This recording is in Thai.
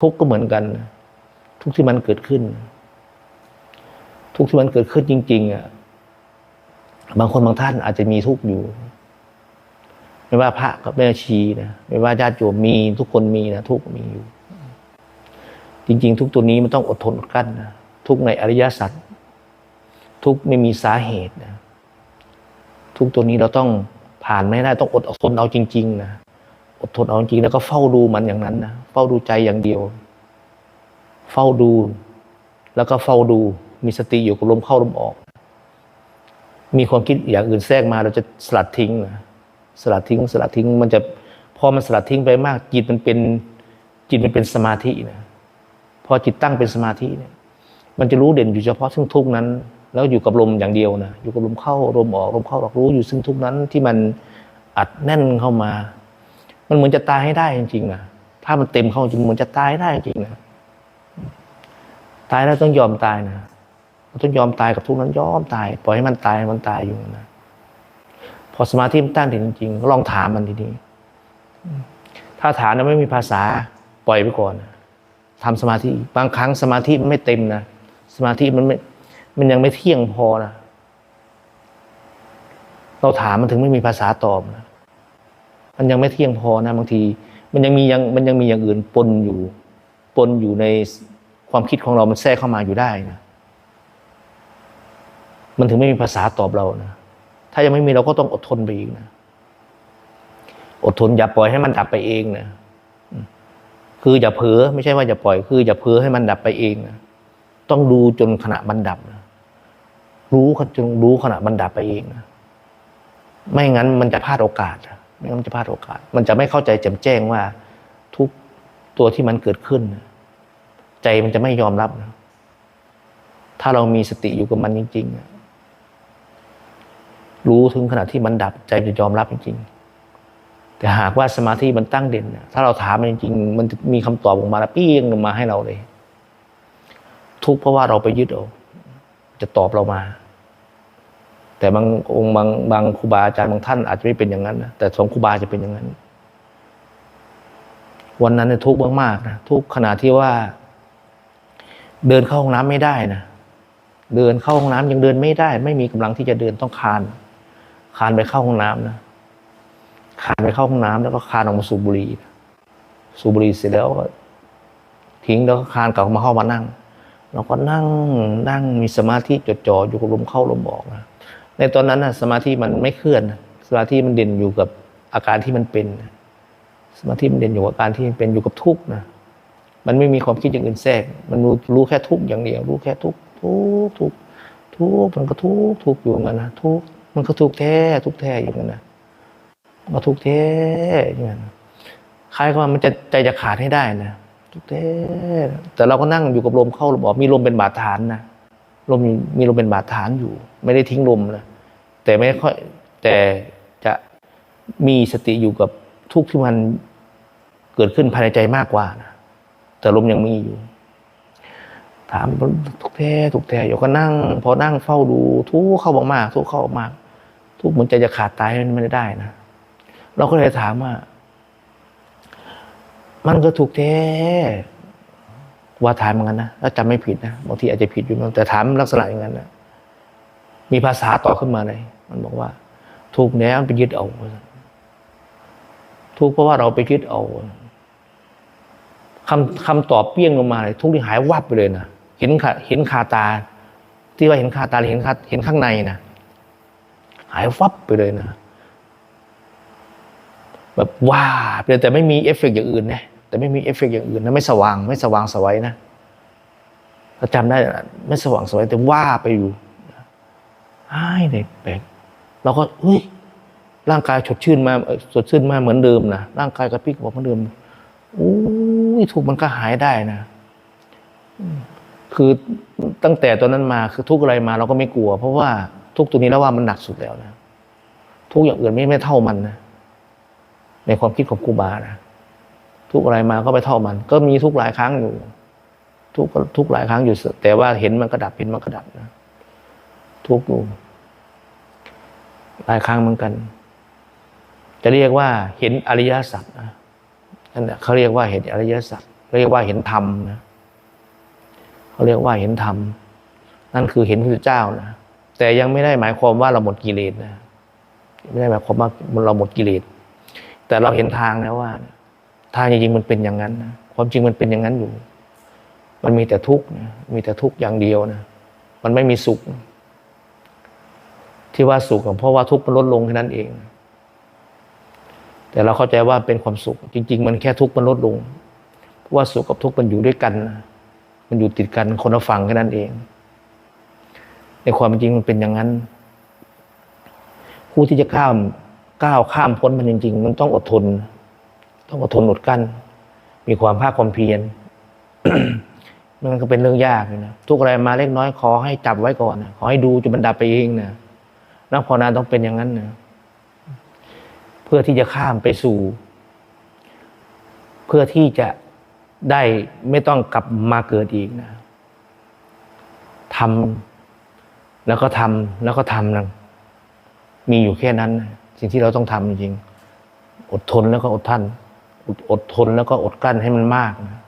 ทุกข์ก็เหมือนกัน ทุกที่มันเกิดขึ้น ทุกที่มันเกิดขึ้นจริง ๆอะบางคนบางท่านอาจจะมีทุกข์อยู่ ไม่ว่าพระกับแม่ชีนะไม่ว่าญาติโยมมี ทุกคนมีนะทุกข์มีอยู่ จริง ๆ ทุกตัวนี้มันต้องอดทนอดกลั้นนะทุกในอริยสัจทุกไม่มีสาเหตุนะทุกตัวนี้เราต้องผ่านไม่ได้ต้องอดทนเอาจริง ๆ นะ อดทนเอาจริงแล้วก็เฝ้าดูมันอย่างนั้นนะเฝ้าดูใจอย่างเดียว เฝ้าดู แล้วก็เฝ้าดู มีสติอยู่กับลมเข้าลมออก มีความคิดอย่างอื่นแทรกมาเราจะสลัดทิ้งนะสลัดทิ้ง สลัดทิ้ง มันจะพอมันสลัดทิ้งไปมาก จิตมันเป็นจิตมันเป็นสมาธินะพอจิตตั้งเป็นสมาธิเนี่ย มันจะรู้เด่นอยู่เฉพาะซึ่งทุกนั้น แล้วอยู่กับลมอย่างเดียวนะอยู่กับลมเข้าลมออกลมเข้าออกรู้อยู่ซึ่งทุกนั้นที่มันอัดแน่นเข้ามา มันเหมือนจะตายให้ได้จริงๆนะถ้ามันเต็มเข้าจริงเหมือนจะตายได้จริงนะตายแล้วต้องยอมตายนะต้องยอมตายกับทุกนั้นยอมตาย ปล่อยให้มันตายมันตายอยู่นะพอสมาธิมันตั้งถึงจริงๆก็ลองถามมันทีนี้ถ้าถามนะไม่มีภาษาปล่อยไปก่อนนะทำสมาธิบางครั้งสมาธิมันไม่เต็มนะสมาธิมันไม่มันยังไม่เที่ยงพอนะเราถามมันถึงไม่มีภาษาตอบนะ มันยังไม่เที่ยงพอนะบางที มันยังมียังมันยังมีอย่างอื่นปนอยู่ ปนอยู่ในความคิดของเรา มันแทรกเข้ามาอยู่ได้นะมันถึงไม่มีภาษาตอบเรานะถ้ายังไม่มีเราก็ต้องอดทนไปอีกนะอดทนอย่าปล่อยให้มันดับไปเองนะคืออย่าเผลอไม่ใช่ว่าอย่าปล่อย คืออย่าเผลอให้มันดับไปเองนะต้องดูจนขณะมันดับนะรู้จนรู้ขณะมันดับไปเองนะไม่งั้นมันจะพลาดโอกาสนะ ไม่งั้นจะพลาดโอกาส มันจะไม่เข้าใจแจ่มแจ้งว่าทุกตัวที่มันเกิดขึ้น ใจมันจะไม่ยอมรับ ถ้าเรามีสติอยู่กับมันจริง ๆ รู้ถึงขณะที่มันดับใจจะยอมรับจริง ๆ แต่หากว่าสมาธิมันตั้งเด่นถ้าเราถามมันจริงๆ มันจะมีคำตอบออกมาแล้วปี้ยงมาให้เราเลย ทุกเพราะว่าเราไปยึดเอาจะตอบเรามา แต่บางองค์บางบางครูบาอาจารย์บางท่านอาจจะไม่เป็นอย่างนั้นนะแต่สองครูบาจะเป็นอย่างนั้น วันนั้นเนี่ยทุกข์มากๆนะทุกข์ขนาดที่ว่า เดินเข้าห้องน้ำไม่ได้นะเดินเข้าห้องน้ำยังเดินไม่ได้ ไม่มีกำลังที่จะเดินต้องคานคานไปเข้าห้องน้ำนะคานไปเข้าห้องน้ำแล้วก็คานออกมาสูบบุหรี่สูบบุหรี่เสร็จแล้วก็ทิ้งแล้วก็คานกลับมาเข้ามานั่งเราก็นั่งนั่งมีสมาธิจดจ่ออยู่กับลมเข้าลมออกนะ ในตอนนั้นนะสมาธิมันไม่เคลื่อน สมาธิมันเด่นอยู่กับอาการที่มันเป็น สมาธิมันเด่นอยู่กับอาการที่มันเป็นอยู่กับทุกข์นะมันไม่มีความคิดอย่างอื่นแทรก มันรู้แค่ทุกข์อย่างเดียว รู้แค่ทุกข์ทุกข์ทุกข์ทุกข์มันก็ทุกข์ทุกข์อยู่กันนะทุกข์มันก็ทุกข์แท้ทุกข์แท้อยู่กันนะมันก็ทุกข์แท้อย่างนั้นคล้ายกับว่ามันจะใจจะขาดให้ได้นะทุกเทแต่เราก็นั่งอยู่กับลมเข้าลมออกมีลมเป็นบาดฐานนะลมมีลมเป็นบาดฐานอยู่ ไม่ได้ทิ้งลมนะ แต่ไม่ค่อยแต่จะมีสติอยู่กับทุกที่มันเกิดขึ้นภายในใจมากกว่านะแต่ลมยังมีอยู่ ถามทุกแท้ทุกแท้อยู่ก็นั่ง พอนั่งเฝ้าดูทุกเข้ามากๆทุกเข้ามาก ทุกเหมือนใจจะขาดตายมันไม่ได้นะเราก็เลยถามว่า มันก็ถูกแท้ว่าถามเหมือนกันนะถ้าจำไม่ผิดนะบางทีอาจจะผิดอยู่บ้งแต่ถามลักษณะอย่างนั้นนะ มีภาษาต่อขึ้นมาเลย มันบอกว่า ถูกแน่มันไปยึดเอาทุกเพราะว่าเราไปยึดเอาคำคำตอบเปี้ยงลงมาเลย ทุกที่หายวับไปเลยนะเห็นขาเห็นคาตา ที่ว่าเห็นคาตาเห็นคาเห็นข้างในนะหายวับไปเลยนะแบบว้าเพียแต่ไม่มีเอฟเฟกต์อย่างอื่นนะแต่ไม่มีเอฟเฟกต์อย่างอื่นนะไม่สว่าง ไม่สว่างสวัยนะจำได้ไม่สว่างสวัยแต่ว่าไปอยู่ ไอ้เด็กแปลกเราก็เฮ้ยร่างกายสดชื่นมาสดชื่นมาเหมือนเดิมนะร่างกายกระพริบบอกเหมือนเดิมอู้ยทุกมันก็หายได้นะคือตั้งแต่ตอนนั้นมาคือทุกอะไรมาเราก็ไม่กลัว เพราะว่าทุกตัวนี้แล้วว่ามันหนักสุดแล้วนะทุกอย่างอื่นไม่ไม่เท่ามันนะในความคิดของครูบานะทุกอะไรมาก็ไปเท่ามัน ก็มีทุกหลายครั้งอยู่ ทุกทุกหลายครั้งอยู่แต่ว่าเห็นมันกระดับเห็นมันกระดับนะ ทุกอยู่หลายครั้งเหมือนกัน จะเรียกว่าเห็นอริยสัจนะนั่นแหละเขาเรียกว่าเห็นอริยสัจเรียกว่าเห็นธรรมนะเขาเรียกว่าเห็นธรรม นั่นคือเห็นพระเจ้านะแต่ยังไม่ได้หมายความว่าเราหมดกิเลสนะไม่ได้หมายความว่าเราหมดกิเลสแต่เราเห็นทางแล้วว่า ทางจริงๆมันเป็นอย่างนั้นนะความจริงมันเป็นอย่างนั้นอยู่ มันมีแต่ทุกข์นะมีแต่ทุกข์อย่างเดียวนะมันไม่มีสุข ที่ว่าสุขก็เพราะว่าทุกข์มันลดลงแค่นั้นเอง แต่เราเข้าใจว่าเป็นความสุข จริง ๆ มันแค่ทุกข์มันลดลง เพราะว่าสุขกับทุกข์มันอยู่ด้วยกัน มันอยู่ติดกันคนละฝั่งแค่นั้นเอง ในความจริงมันเป็นอย่างนั้น ผู้ที่จะข้ามก้าวข้ามพ้นมันจริง ๆ มันต้องอดทน ต้องอดทนอดกั้น มีความภาคความเพียรมันก็เป็นเรื่องยากเลยนะทุกอะไรมาเล็กน้อยขอให้จับไว้ก่อนนะขอให้ดูจนมันดับไปเองนะ นักภาวนาต้องเป็นอย่างนั้นนะเพื่อที่จะข้ามไปสู่ เพื่อที่จะได้ไม่ต้องกลับมาเกิดอีกนะทำแล้วก็ทำแล้วก็ทำนะมีอยู่แค่นั้น สิ่งที่เราต้องทำจริงอดทนแล้วก็อดท่านอดทนแล้วก็อดกั้นให้มันมากนะ